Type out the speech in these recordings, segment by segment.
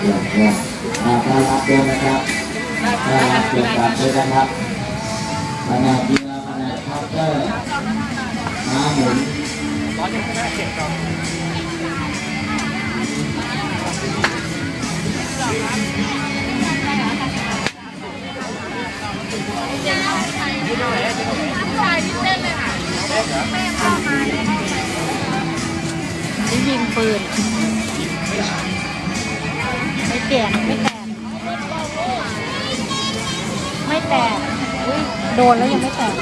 เยี่ยมเยี่ยมมาต้อนรับด้วยนะครับต้อนรับเกี่ยวกับด้วยนะครับแผนกเบียร์แผนกเคาน์เตอร์ม้าหมุน นี่ยิงปืน ไม่แตกไม่แตก ไม่แตกโดนแล้วยังไม่แตก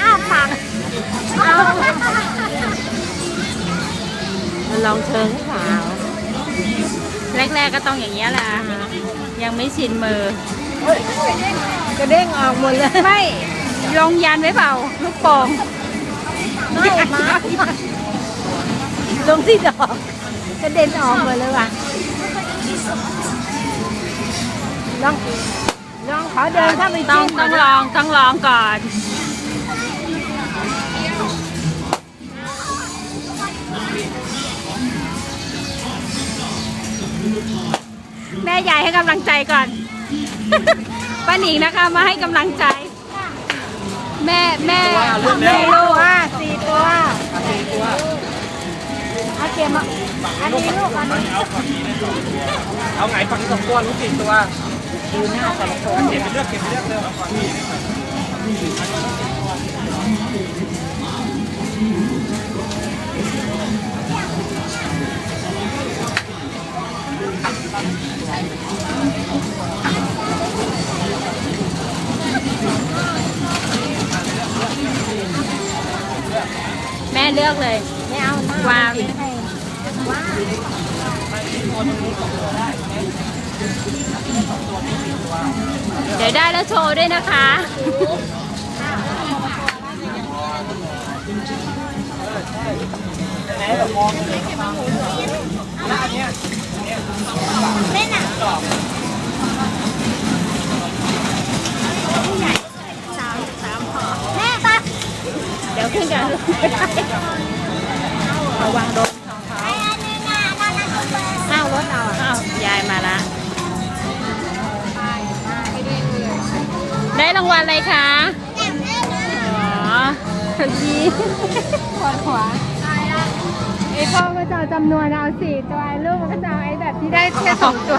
อ้าปากเอา ลองเชิงขาวแรกๆก็ต้องอย่างเงี้ยแหละยังไม่ชินมือ กระเด้งออกหมดเลยไม่ลงยันไว้เปล่าลูกโป่งไม่มาลงที่ดอกกระเด็นออกหมดเลยว่ะลองลองขอเดินเข้าไปต้องต้องลองต้องลองก่อน แม่ยายให้กำลังใจก่อน ป้าหนิงนะคะมาให้กำลังใจ แม่แม่แม่ลูกอะสี่ตัวสี่ตัวเอาเกมอะอันนี้ลูกอันนี้เอาไงฝั่งสองตัวรู้สี่ตัวดูหน้าแต่ละคนเก็บไปเลือกเก็บไปเลือกเร็วแม่ เลือกเลย ไม่เอาหน้าวางเดี๋ยวได้แล้วโชว์ด้วยนะคะแม่ปะเดี๋ยว ขึ้นกันระวังรถของเขาอ้าวรถเอาอ้าวยายมาละ ได้รางวัลอะไรคะ อ๋อดีขวาขวาไอพ่อก็จะเอาจำนวนเอาสี่ตัวลูกมันก็จะเอาไอ้แบบที่ได้แค่สองตัว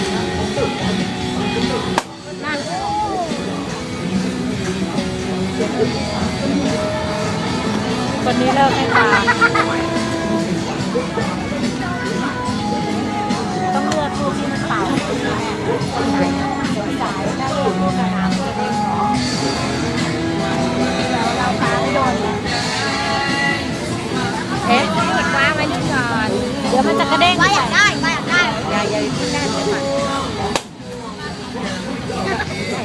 คนนี้เลิกให้ตามต้องเลือกลูกที่มันเป่าสายถ้าเลือกลูกกระน้ำตัวเองเราเราพาไม่โดนเอ๊ะกดว้างไว้นี่ก่อน เดี๋ยวมันจะกระเด้งว่าอยากได้ว่าอยากได้อย่าอย่า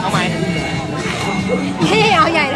เอาไหมพี่เอาใหญ่เลย